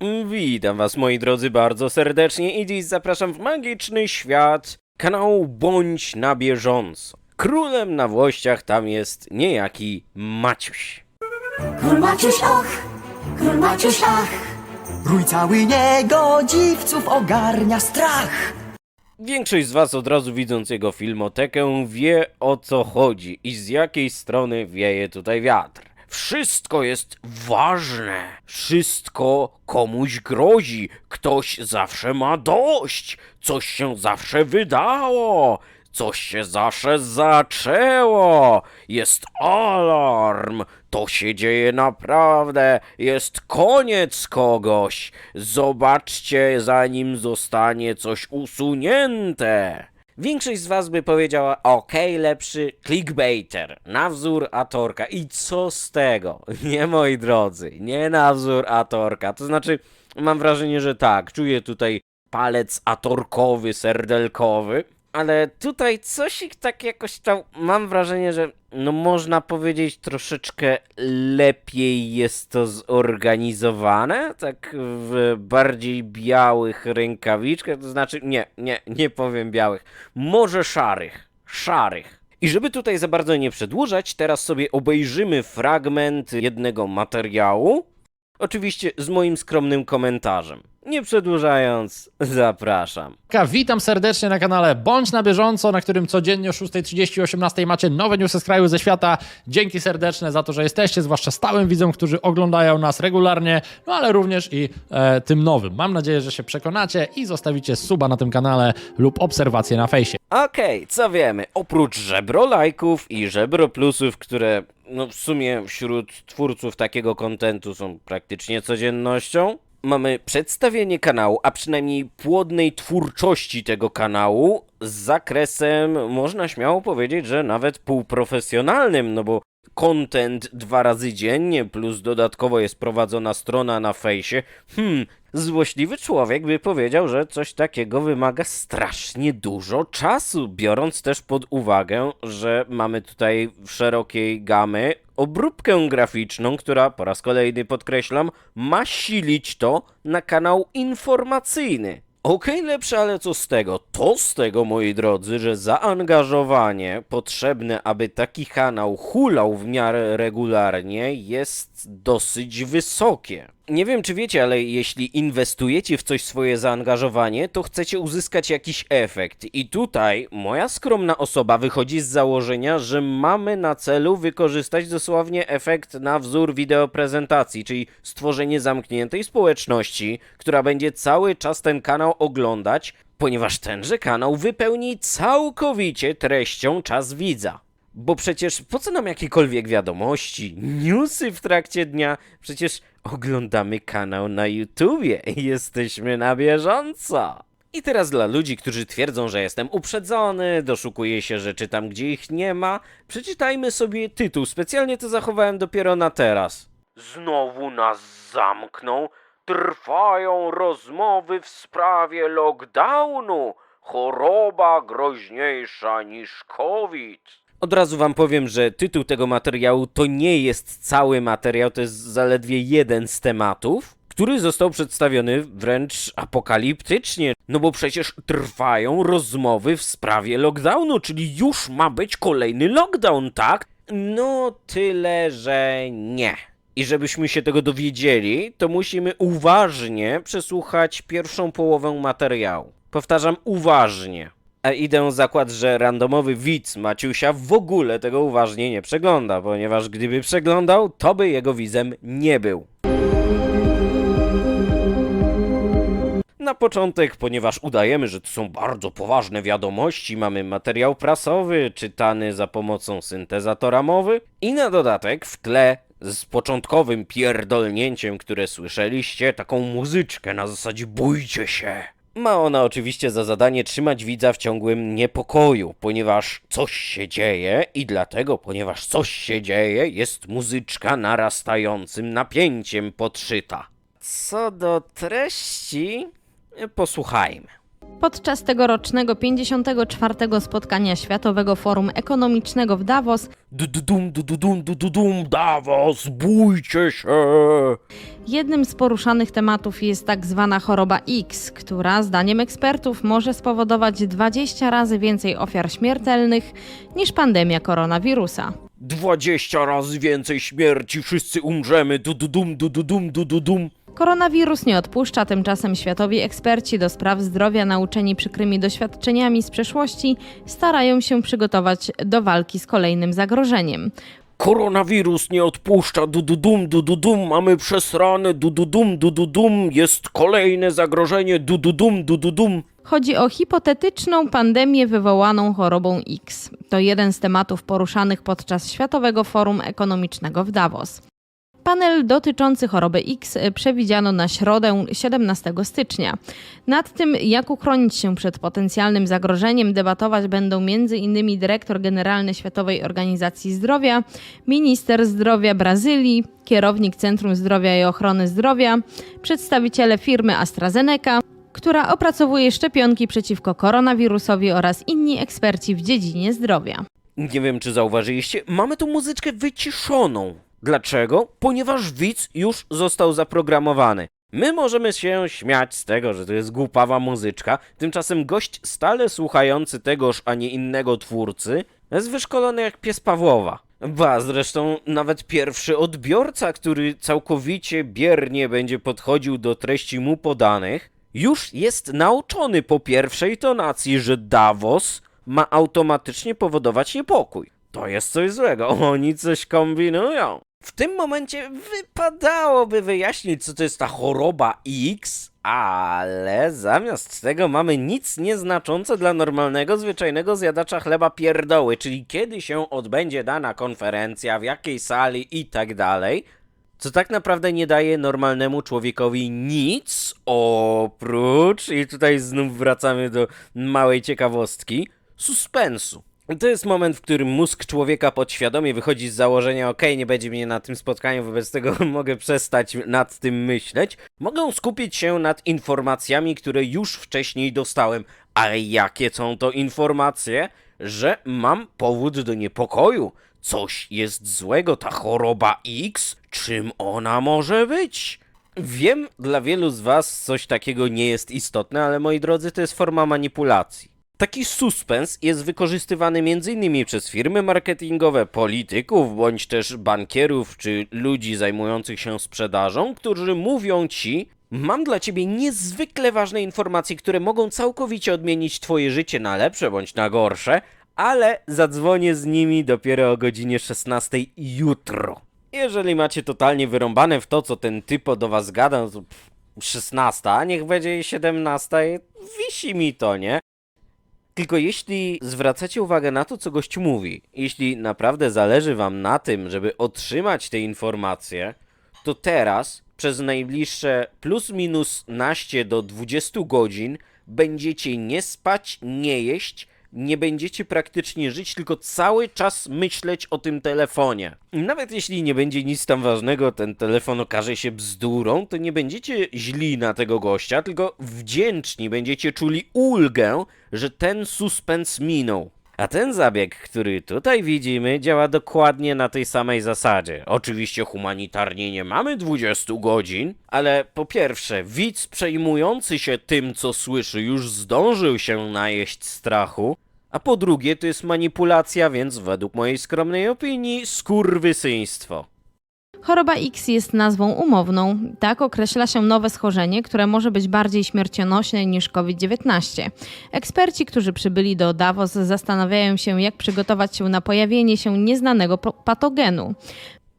Witam was moi drodzy bardzo serdecznie i dziś zapraszam w magiczny świat kanału Bądź na bieżąco. Królem na włościach tam jest niejaki Maciuś. Król Maciuś, och, król Maciuś, ach. Rój cały niegodziwców ogarnia strach. Większość z was od razu widząc jego filmotekę wie o co chodzi i z jakiej strony wieje tutaj wiatr. Wszystko jest ważne. Wszystko komuś grozi. Ktoś zawsze ma dość. Coś się zawsze wydało. Coś się zawsze zaczęło. Jest alarm. To się dzieje naprawdę. Jest koniec kogoś. Zobaczcie, zanim zostanie coś usunięte. Większość z was by powiedziała, okej, lepszy clickbaiter, na wzór Atorka. I co z tego? Nie, moi drodzy, nie na wzór Atorka. To znaczy, mam wrażenie, że tak, czuję tutaj palec atorkowy, serdelkowy. Ale tutaj coś ich tak jakoś tam, mam wrażenie, że no można powiedzieć troszeczkę lepiej jest to zorganizowane, tak w bardziej białych rękawiczkach, to znaczy nie, nie, nie powiem białych, może szarych, szarych. I żeby tutaj za bardzo nie przedłużać, teraz sobie obejrzymy fragment jednego materiału, oczywiście z moim skromnym komentarzem. Nie przedłużając, zapraszam. Witam serdecznie na kanale Bądź na bieżąco, na którym codziennie o 6.30 i 18.00 macie nowe newsy z kraju ze świata. Dzięki serdeczne za to, że jesteście, zwłaszcza stałym widzom, którzy oglądają nas regularnie, no ale również i e, tym nowym. Mam nadzieję, że się przekonacie i zostawicie suba na tym kanale lub obserwację na fejsie. Okej, co wiemy? Oprócz żebro lajków i żebro plusów, które no w sumie wśród twórców takiego kontentu są praktycznie codziennością, mamy przedstawienie kanału, a przynajmniej płodnej twórczości tego kanału z zakresem, można śmiało powiedzieć, że nawet półprofesjonalnym, no bo content dwa razy dziennie, plus dodatkowo jest prowadzona strona na fejsie. Hmm, złośliwy człowiek by powiedział, że coś takiego wymaga strasznie dużo czasu, biorąc też pod uwagę, że mamy tutaj w szerokiej gamy obróbkę graficzną, która, po raz kolejny podkreślam, ma silić to na kanał informacyjny. Okej, lepsze, ale co z tego? To z tego, moi drodzy, że zaangażowanie potrzebne, aby taki kanał hulał w miarę regularnie, jest dosyć wysokie. Nie wiem, czy wiecie, ale jeśli inwestujecie w coś swoje zaangażowanie, to chcecie uzyskać jakiś efekt. I tutaj moja skromna osoba wychodzi z założenia, że mamy na celu wykorzystać dosłownie efekt na wzór wideoprezentacji, czyli stworzenie zamkniętej społeczności, która będzie cały czas ten kanał oglądać, ponieważ tenże kanał wypełni całkowicie treścią czas widza. Bo przecież po co nam jakiekolwiek wiadomości, newsy w trakcie dnia? Przecież oglądamy kanał na YouTubie i jesteśmy na bieżąco. I teraz dla ludzi, którzy twierdzą, że jestem uprzedzony, doszukuję się rzeczy tam, gdzie ich nie ma, przeczytajmy sobie tytuł. Specjalnie to zachowałem dopiero na teraz. Znowu nas zamkną. Trwają rozmowy w sprawie lockdownu. Choroba groźniejsza niż COVID. Od razu wam powiem, że tytuł tego materiału to nie jest cały materiał, to jest zaledwie jeden z tematów, który został przedstawiony wręcz apokaliptycznie. No bo przecież trwają rozmowy w sprawie lockdownu, czyli już ma być kolejny lockdown, tak? No tyle, że nie. I żebyśmy się tego dowiedzieli, to musimy uważnie przesłuchać pierwszą połowę materiału. Powtarzam, uważnie. Idę zakład, że randomowy widz Maciusia w ogóle tego uważnie nie przegląda, ponieważ gdyby przeglądał, to by jego widzem nie był. Na początek, ponieważ udajemy, że to są bardzo poważne wiadomości, mamy materiał prasowy czytany za pomocą syntezatora mowy i na dodatek w tle z początkowym pierdolnięciem, które słyszeliście, taką muzyczkę na zasadzie bójcie się. Ma ona oczywiście za zadanie trzymać widza w ciągłym niepokoju, ponieważ coś się dzieje i dlatego, ponieważ coś się dzieje, jest muzyczka narastającym napięciem podszyta. Co do treści, posłuchajmy. Podczas tegorocznego 54. spotkania Światowego Forum Ekonomicznego w Davos Du-du-dum, du-du-dum, du-du-dum, Davos, bójcie się! jednym z poruszanych tematów jest tak zwana choroba X, która zdaniem ekspertów może spowodować 20 razy więcej ofiar śmiertelnych niż pandemia koronawirusa. 20 razy więcej śmierci, wszyscy umrzemy, du-du-dum, du-du-dum, du-du-dum. Koronawirus nie odpuszcza, tymczasem światowi eksperci do spraw zdrowia, nauczeni przykrymi doświadczeniami z przeszłości, starają się przygotować do walki z kolejnym zagrożeniem. Koronawirus nie odpuszcza, du-du-dum, du-du-dum, mamy przesrane, du-du-dum, du-du-dum, jest kolejne zagrożenie, du-du-dum, du-du-dum. Chodzi o hipotetyczną pandemię wywołaną chorobą X. To jeden z tematów poruszanych podczas Światowego Forum Ekonomicznego w Davos. Panel dotyczący choroby X przewidziano na środę 17 stycznia. Nad tym, jak uchronić się przed potencjalnym zagrożeniem, debatować będą m.in. dyrektor generalny Światowej Organizacji Zdrowia, minister zdrowia Brazylii, kierownik Centrum Zdrowia i Ochrony Zdrowia, przedstawiciele firmy AstraZeneca, która opracowuje szczepionki przeciwko koronawirusowi oraz inni eksperci w dziedzinie zdrowia. Nie wiem, czy zauważyliście, mamy tu muzyczkę wyciszoną. Dlaczego? Ponieważ widz już został zaprogramowany. My możemy się śmiać z tego, że to jest głupawa muzyczka, tymczasem gość stale słuchający tegoż, a nie innego twórcy jest wyszkolony jak pies Pawłowa. Ba, zresztą nawet pierwszy odbiorca, który całkowicie biernie będzie podchodził do treści mu podanych, już jest nauczony po pierwszej tonacji, że Davos ma automatycznie powodować niepokój. To jest coś złego, oni coś kombinują. W tym momencie wypadałoby wyjaśnić, co to jest ta choroba X, ale zamiast tego mamy nic nieznaczące dla normalnego, zwyczajnego zjadacza chleba pierdoły, czyli kiedy się odbędzie dana konferencja, w jakiej sali i tak dalej. Co tak naprawdę nie daje normalnemu człowiekowi nic oprócz, i tutaj znów wracamy do małej ciekawostki, suspensu. To jest moment, w którym mózg człowieka podświadomie wychodzi z założenia, ok, nie będzie mnie na tym spotkaniu, wobec tego mogę przestać nad tym myśleć. Mogę skupić się nad informacjami, które już wcześniej dostałem. Ale jakie są to informacje? Że mam powód do niepokoju. Coś jest złego, ta choroba X? Czym ona może być? Wiem, dla wielu z was coś takiego nie jest istotne, ale moi drodzy, to jest forma manipulacji. Taki suspens jest wykorzystywany m.in. przez firmy marketingowe, polityków, bądź też bankierów czy ludzi zajmujących się sprzedażą, którzy mówią ci: Mam dla ciebie niezwykle ważne informacje, które mogą całkowicie odmienić twoje życie na lepsze bądź na gorsze, ale zadzwonię z nimi dopiero o godzinie 16 jutro. Jeżeli macie totalnie wyrąbane w to, co ten typo do was gada, no to pff, 16, a niech będzie i 17, wisi mi to, nie? Tylko jeśli zwracacie uwagę na to, co gość mówi, jeśli naprawdę zależy wam na tym, żeby otrzymać te informacje, to teraz przez najbliższe plus minus naście do 20 godzin będziecie nie spać, nie jeść, nie będziecie praktycznie żyć, tylko cały czas myśleć o tym telefonie. Nawet jeśli nie będzie nic tam ważnego, ten telefon okaże się bzdurą, to nie będziecie źli na tego gościa, tylko wdzięczni, będziecie czuli ulgę, że ten suspens minął. A ten zabieg, który tutaj widzimy, działa dokładnie na tej samej zasadzie. Oczywiście humanitarnie nie mamy 20 godzin, ale po pierwsze, widz przejmujący się tym, co słyszy, już zdążył się najeść strachu, a po drugie, to jest manipulacja, więc według mojej skromnej opinii, skurwysyństwo. Choroba X jest nazwą umowną. Tak określa się nowe schorzenie, które może być bardziej śmiercionośne niż COVID-19. Eksperci, którzy przybyli do Davos, zastanawiają się, jak przygotować się na pojawienie się nieznanego patogenu.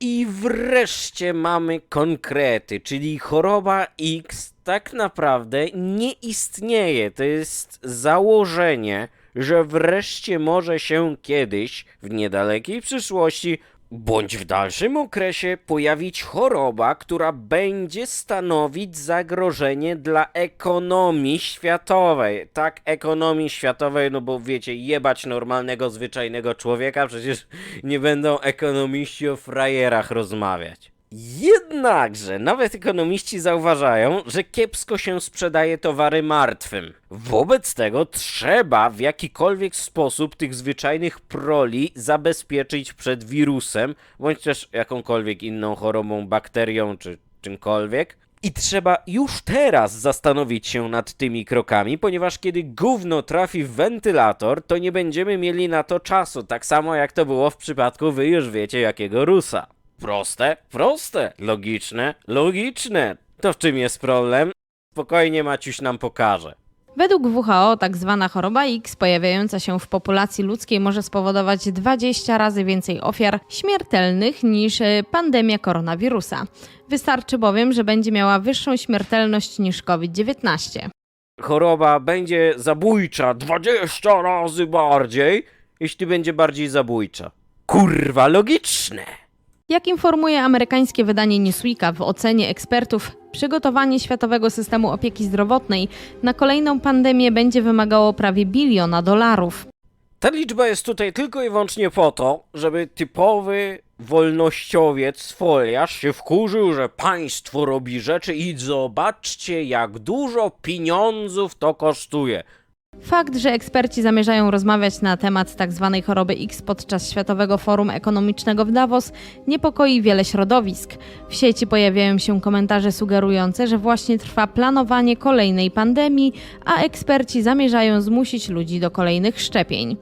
I wreszcie mamy konkrety, czyli choroba X tak naprawdę nie istnieje. To jest założenie, że wreszcie może się kiedyś, w niedalekiej przyszłości, bądź w dalszym okresie pojawić choroba, która będzie stanowić zagrożenie dla ekonomii światowej. Tak, ekonomii światowej, no bo wiecie, jebać normalnego, zwyczajnego człowieka, przecież nie będą ekonomiści o frajerach rozmawiać. Jednakże nawet ekonomiści zauważają, że kiepsko się sprzedaje towary martwym. Wobec tego trzeba w jakikolwiek sposób tych zwyczajnych proli zabezpieczyć przed wirusem, bądź też jakąkolwiek inną chorobą, bakterią czy czymkolwiek. I trzeba już teraz zastanowić się nad tymi krokami, ponieważ kiedy gówno trafi w wentylator, to nie będziemy mieli na to czasu, tak samo jak to było w przypadku wy już wiecie jakiego Rusa. Proste? Proste. Logiczne? Logiczne. To w czym jest problem? Spokojnie Maciuś nam pokaże. Według WHO tak zwana choroba X pojawiająca się w populacji ludzkiej może spowodować 20 razy więcej ofiar śmiertelnych niż e, pandemia koronawirusa. Wystarczy bowiem, że będzie miała wyższą śmiertelność niż COVID-19. Choroba będzie zabójcza 20 razy bardziej, jeśli będzie bardziej zabójcza. Kurwa, logiczne. Jak informuje amerykańskie wydanie Newsweeka w ocenie ekspertów, przygotowanie światowego systemu opieki zdrowotnej na kolejną pandemię będzie wymagało prawie biliona dolarów. Ta liczba jest tutaj tylko i wyłącznie po to, żeby typowy wolnościowiec foliarz się wkurzył, że państwo robi rzeczy i zobaczcie jak dużo pieniądzów to kosztuje. Fakt, że eksperci zamierzają rozmawiać na temat tzw. choroby X podczas Światowego Forum Ekonomicznego w Davos niepokoi wiele środowisk. W sieci pojawiają się komentarze sugerujące, że właśnie trwa planowanie kolejnej pandemii, a eksperci zamierzają zmusić ludzi do kolejnych szczepień.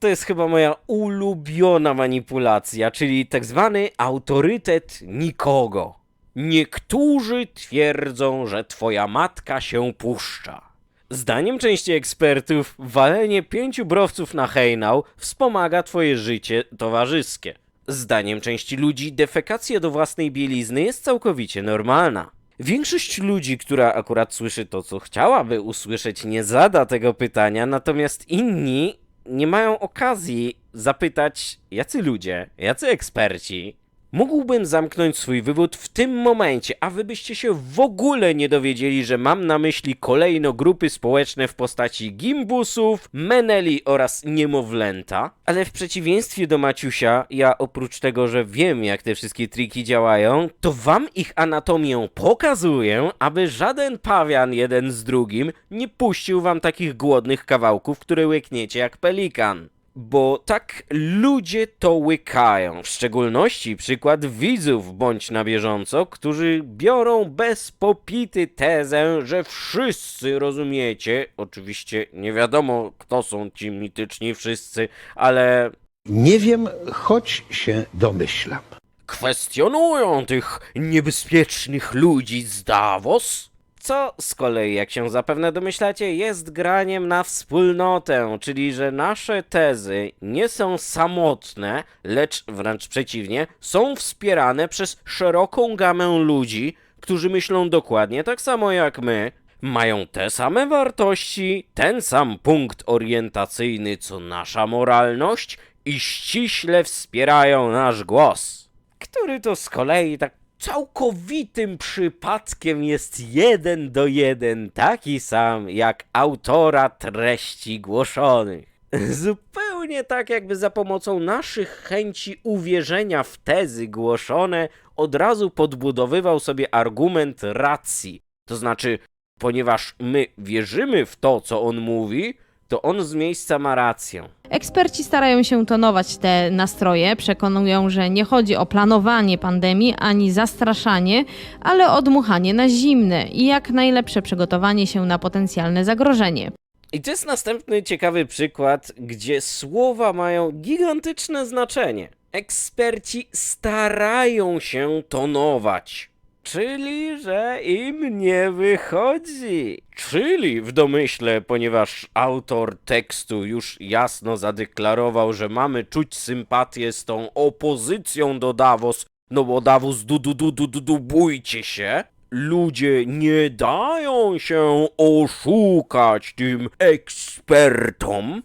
To jest chyba moja ulubiona manipulacja, czyli tak zwany autorytet nikogo. Niektórzy twierdzą, że twoja matka się puszcza. Zdaniem części ekspertów, walenie pięciu browców na hejnał wspomaga twoje życie towarzyskie. Zdaniem części ludzi, defekacja do własnej bielizny jest całkowicie normalna. Większość ludzi, która akurat słyszy to, co chciałaby usłyszeć, nie zada tego pytania, natomiast inni nie mają okazji zapytać, jacy ludzie, jacy eksperci. Mógłbym zamknąć swój wywód w tym momencie, a wy byście się w ogóle nie dowiedzieli, że mam na myśli kolejno grupy społeczne w postaci gimbusów, meneli oraz niemowlęta. Ale w przeciwieństwie do Maciusia, ja oprócz tego, że wiem jak te wszystkie triki działają, to wam ich anatomię pokazuję, aby żaden pawian jeden z drugim nie puścił wam takich głodnych kawałków, które łykniecie jak pelikan. Bo tak ludzie to łykają. W szczególności przykład widzów bądź na bieżąco, którzy biorą bez popity tezę, że wszyscy rozumiecie. Oczywiście nie wiadomo, kto są ci mityczni wszyscy, ale Nie wiem, choć się domyślam. kwestionują tych niebezpiecznych ludzi z Davos. Co z kolei, jak się zapewne domyślacie, jest graniem na wspólnotę, czyli że nasze tezy nie są samotne, lecz wręcz przeciwnie, są wspierane przez szeroką gamę ludzi, którzy myślą dokładnie tak samo jak my, mają te same wartości, ten sam punkt orientacyjny co nasza moralność i ściśle wspierają nasz głos. Który to z kolei tak całkowitym przypadkiem jest jeden do jeden taki sam jak autora treści głoszonych. Zupełnie tak, jakby za pomocą naszych chęci uwierzenia w tezy głoszone od razu podbudowywał sobie argument racji. To znaczy, ponieważ my wierzymy w to, co on mówi, to on z miejsca ma rację. Eksperci starają się tonować te nastroje, przekonują, że nie chodzi o planowanie pandemii ani zastraszanie, ale o dmuchanie na zimne i jak najlepsze przygotowanie się na potencjalne zagrożenie. I to jest następny ciekawy przykład, gdzie słowa mają gigantyczne znaczenie. Eksperci starają się tonować. Czyli, że im nie wychodzi. Czyli w domyśle, ponieważ autor tekstu już jasno zadeklarował, że mamy czuć sympatię z tą opozycją do Davos, no bo Davos du du du du du, du bójcie się. Ludzie nie dają się oszukać tym ekspertom,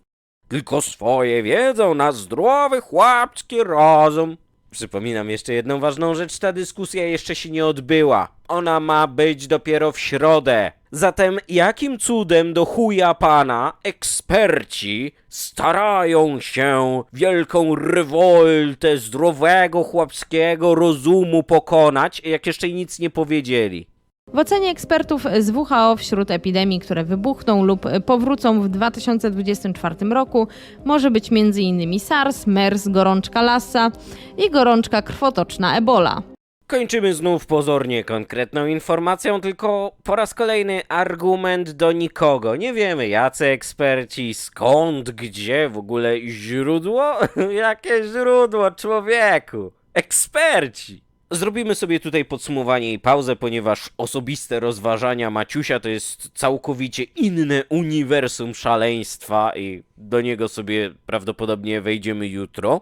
tylko swoje wiedzą na zdrowy chłopski rozum. Przypominam jeszcze jedną ważną rzecz, ta dyskusja jeszcze się nie odbyła. Ona ma być dopiero w środę. Zatem jakim cudem do chuja pana eksperci starają się wielką rewoltę zdrowego chłopskiego rozumu pokonać, jak jeszcze nic nie powiedzieli? W ocenie ekspertów z WHO wśród epidemii, które wybuchną lub powrócą w 2024 roku, może być m.in. SARS, MERS, gorączka Lassa i gorączka krwotoczna Ebola. Kończymy znów pozornie konkretną informacją, tylko po raz kolejny argument do nikogo. Nie wiemy jacy eksperci, skąd, gdzie w ogóle źródło? Jakie źródło, człowieku? Eksperci! Zrobimy sobie tutaj podsumowanie i pauzę, ponieważ osobiste rozważania Maciusia to jest całkowicie inne uniwersum szaleństwa i do niego sobie prawdopodobnie wejdziemy jutro.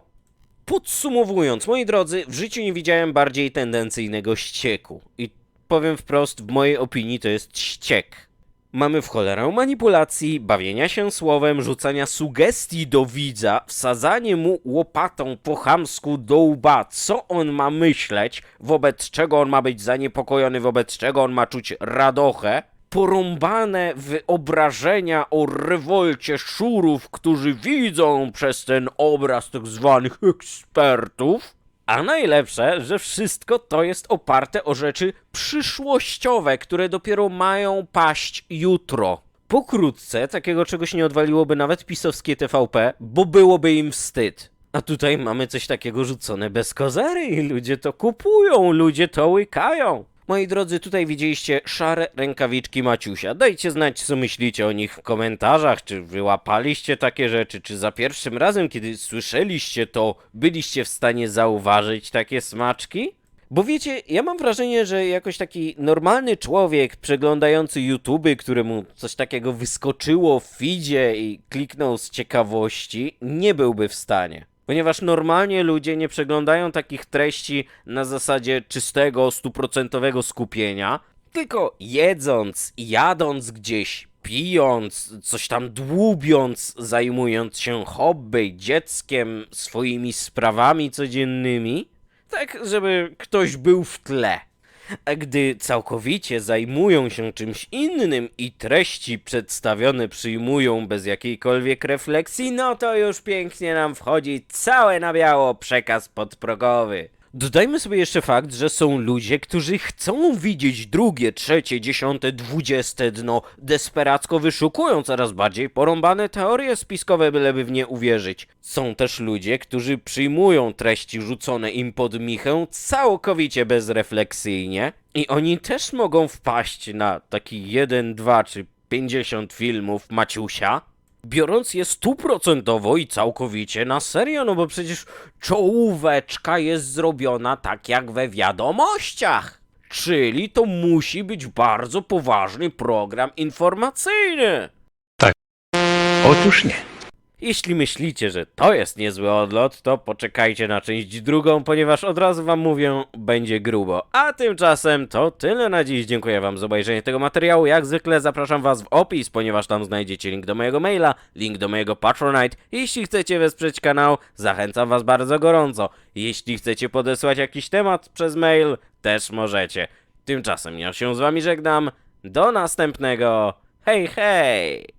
Podsumowując, moi drodzy, w życiu nie widziałem bardziej tendencyjnego ścieku. I powiem wprost, w mojej opinii to jest ściek. Mamy w cholerę manipulacji, bawienia się słowem, rzucania sugestii do widza, wsadzanie mu łopatą po chamsku do łba, co on ma myśleć, wobec czego on ma być zaniepokojony, wobec czego on ma czuć radochę, porąbane wyobrażenia o rewolcie szurów, którzy widzą przez ten obraz tak zwanych ekspertów. A najlepsze, że wszystko to jest oparte o rzeczy przyszłościowe, które dopiero mają paść jutro. Pokrótce takiego czegoś nie odwaliłoby nawet pisowskie TVP, bo byłoby im wstyd. A tutaj mamy coś takiego rzucone bez kozery i ludzie to kupują, ludzie to łykają. Moi drodzy, tutaj widzieliście szare rękawiczki Maciusia. Dajcie znać, co myślicie o nich w komentarzach. Czy wyłapaliście takie rzeczy? Czy za pierwszym razem, kiedy słyszeliście to, byliście w stanie zauważyć takie smaczki? Bo wiecie, ja mam wrażenie, że jakoś taki normalny człowiek przeglądający YouTube, któremu coś takiego wyskoczyło w feedzie i kliknął z ciekawości, nie byłby w stanie. Ponieważ normalnie ludzie nie przeglądają takich treści na zasadzie czystego, stuprocentowego skupienia, tylko jedząc, jadąc gdzieś, pijąc, coś tam dłubiąc, zajmując się hobby, dzieckiem, swoimi sprawami codziennymi, tak żeby ktoś był w tle. A gdy całkowicie zajmują się czymś innym i treści przedstawione przyjmują bez jakiejkolwiek refleksji, no to już pięknie nam wchodzi całe na biało przekaz podprogowy. Dodajmy sobie jeszcze fakt, że są ludzie, którzy chcą widzieć drugie, trzecie, dziesiąte, dwudzieste dno, desperacko wyszukują coraz bardziej porąbane teorie spiskowe, byleby w nie uwierzyć. Są też ludzie, którzy przyjmują treści rzucone im pod michę całkowicie bezrefleksyjnie i oni też mogą wpaść na taki jeden, dwa czy pięćdziesiąt filmów Maciusia, biorąc je stuprocentowo i całkowicie na serio, no bo przecież czołóweczka jest zrobiona tak jak we wiadomościach. Czyli to musi być bardzo poważny program informacyjny. Otóż nie. Jeśli myślicie, że to jest niezły odlot, to poczekajcie na część drugą, ponieważ od razu wam mówię, będzie grubo. A tymczasem to tyle na dziś. Dziękuję wam za obejrzenie tego materiału. Jak zwykle zapraszam was w opis, ponieważ tam znajdziecie link do mojego maila, link do mojego Patronite. Jeśli chcecie wesprzeć kanał, zachęcam was bardzo gorąco. Jeśli chcecie podesłać jakiś temat przez mail, też możecie. Tymczasem ja się z wami żegnam. Do następnego. Hej, hej!